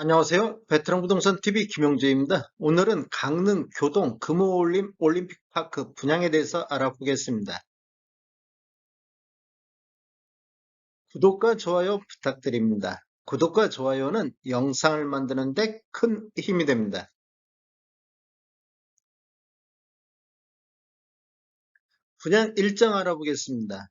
안녕하세요. 베테랑 부동산 TV 김용재입니다. 오늘은 강릉 교동 금호올림 올림픽파크 분양에 대해서 알아보겠습니다. 구독과 좋아요 부탁드립니다. 구독과 좋아요는 영상을 만드는데 큰 힘이 됩니다. 분양 일정 알아보겠습니다.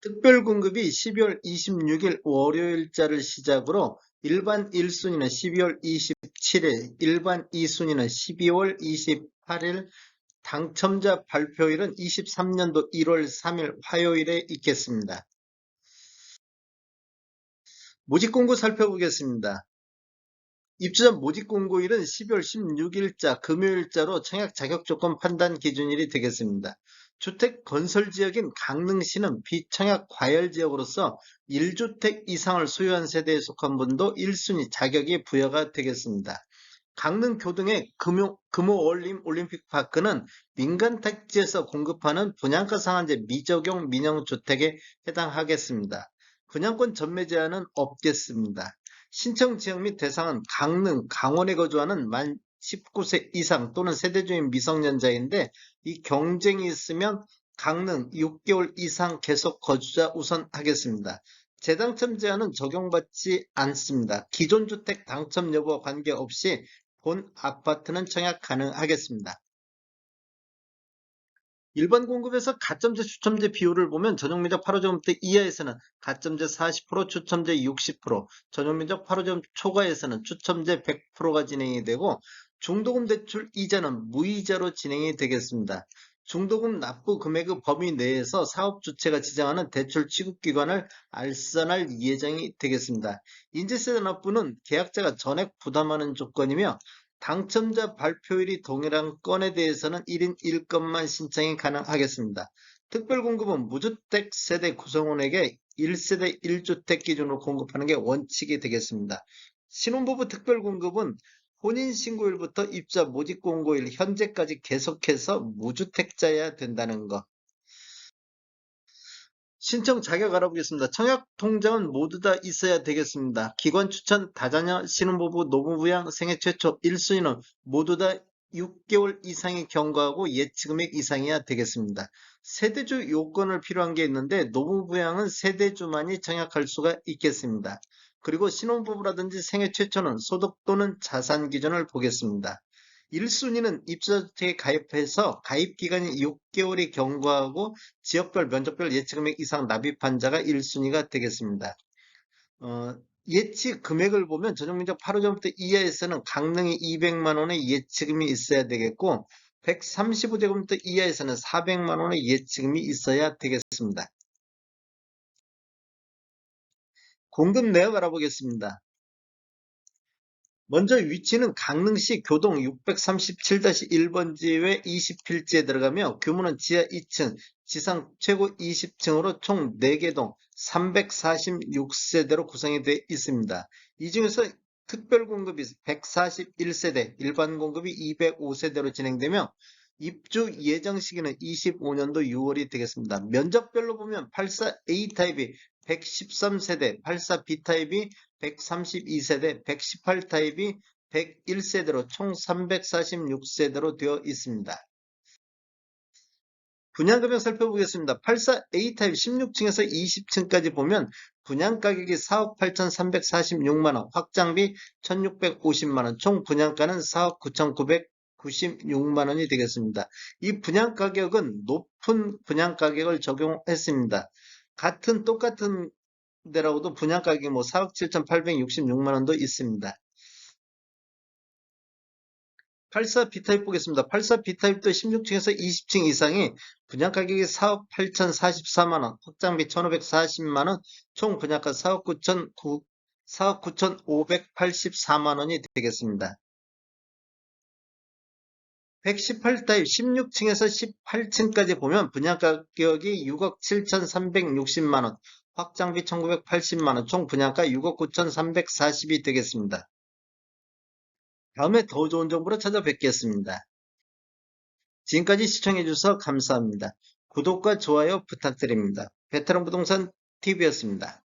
특별 공급이 12월 26일 월요일자를 시작으로 일반 1순위는 12월 27일, 일반 2순위는 12월 28일, 당첨자 발표일은 23년도 1월 3일 화요일에 있겠습니다. 모집 공고 살펴보겠습니다. 입주자 모집 공고일은 12월 16일자 금요일자로 청약 자격 조건 판단 기준일이 되겠습니다. 주택 건설 지역인 강릉시는 비청약 과열 지역으로서 1주택 이상을 소유한 세대에 속한 분도 1순위 자격이 부여가 되겠습니다. 강릉 교등의 금호, 금호 올림 올림픽 파크는 민간 택지에서 공급하는 분양가 상한제 미적용 민영 주택에 해당하겠습니다. 분양권 전매 제한은 없겠습니다. 신청 지역 및 대상은 강릉, 강원에 거주하는 만 19세 이상 또는 세대 주인 미성년자인데 이 경쟁이 있으면 강릉 6개월 이상 계속 거주자 우선 하겠습니다. 재당첨 제한은 적용받지 않습니다. 기존 주택 당첨 여부와 관계없이 본 아파트는 청약 가능하겠습니다. 일반 공급에서 가점제 추첨제 비율을 보면 전용 면적 8호제곱미터 이하에서는 가점제 40%, 추첨제 60%, 전용 면적 8호제곱 초과에서는 추첨제 100%가 진행이 되고 중도금 대출 이자는 무이자로 진행이 되겠습니다. 중도금 납부 금액의 범위 내에서 사업 주체가 지정하는 대출 취급 기관을 알선할 예정이 되겠습니다. 인재세 납부는 계약자가 전액 부담하는 조건이며 당첨자 발표일이 동일한 건에 대해서는 1인 1건만 신청이 가능하겠습니다. 특별공급은 무주택 세대 구성원에게 1세대 1주택 기준으로 공급하는 게 원칙이 되겠습니다. 신혼부부 특별공급은 혼인신고일부터 입자 모집공고일 현재까지 계속해서 무주택자여야 된다는 것. 신청 자격 알아보겠습니다. 청약 통장은 모두 다 있어야 되겠습니다. 기관 추천, 다자녀, 신혼부부, 노무부양, 생애 최초 1순위는 모두 다 6개월 이상의 경과하고 예치금액 이상이어야 되겠습니다. 세대주 요건을 필요한 게 있는데 노무부양은 세대주만이 청약할 수가 있겠습니다. 그리고 신혼부부라든지 생애 최초는 소득 또는 자산 기준을 보겠습니다. 1순위는 입주자주택에 가입해서 가입기간이 6개월이 경과하고 지역별 면적별 예치금액 이상 납입한 자가 1순위가 되겠습니다. 어, 예치 금액을 보면 전용면적 8호점부터 이하에서는 강릉이 200만원의 예치금이 있어야 되겠고 135제곱미터 이하에서는 400만원의 예치금이 있어야 되겠습니다. 공급 내역 알아보겠습니다. 먼저 위치는 강릉시 교동 637-1번지에 20필지에 들어가며 규모는 지하 2층, 지상 최고 20층으로 총 4개 동 346세대로 구성이 되어 있습니다. 이 중에서 특별 공급이 141세대, 일반 공급이 205세대로 진행되며 입주 예정 시기는 25년도 6월이 되겠습니다. 면적별로 보면 84A 타입이 113세대, 84B 타입이 132세대, 118 타입이 101세대로 총 346세대로 되어 있습니다. 분양금액 살펴보겠습니다. 84A 타입 16층에서 20층까지 보면 분양가격이 4억 8,346만원, 확장비 1,650만원, 총 분양가는 4억 9,996만원이 되겠습니다. 이 분양가격은 높은 분양가격을 적용했습니다. 같은 똑같은 데라고도 분양 가격이 뭐 4억 7,866만 원도 있습니다. 84 B타입 보겠습니다. 84 B타입도 16층에서 20층 이상이 분양 가격이 4억 8,044만 원, 확장비 1,540만 원, 총 분양가 4억 9천 4억 9,584만 원이 되겠습니다. 118타입 16층에서 18층까지 보면 분양 가격이 6억 7,360만원, 확장비 1980만원, 총 분양가 6억 9,340이 되겠습니다. 다음에 더 좋은 정보로 찾아뵙겠습니다. 지금까지 시청해주셔서 감사합니다. 구독과 좋아요 부탁드립니다. 베테랑 부동산 TV였습니다.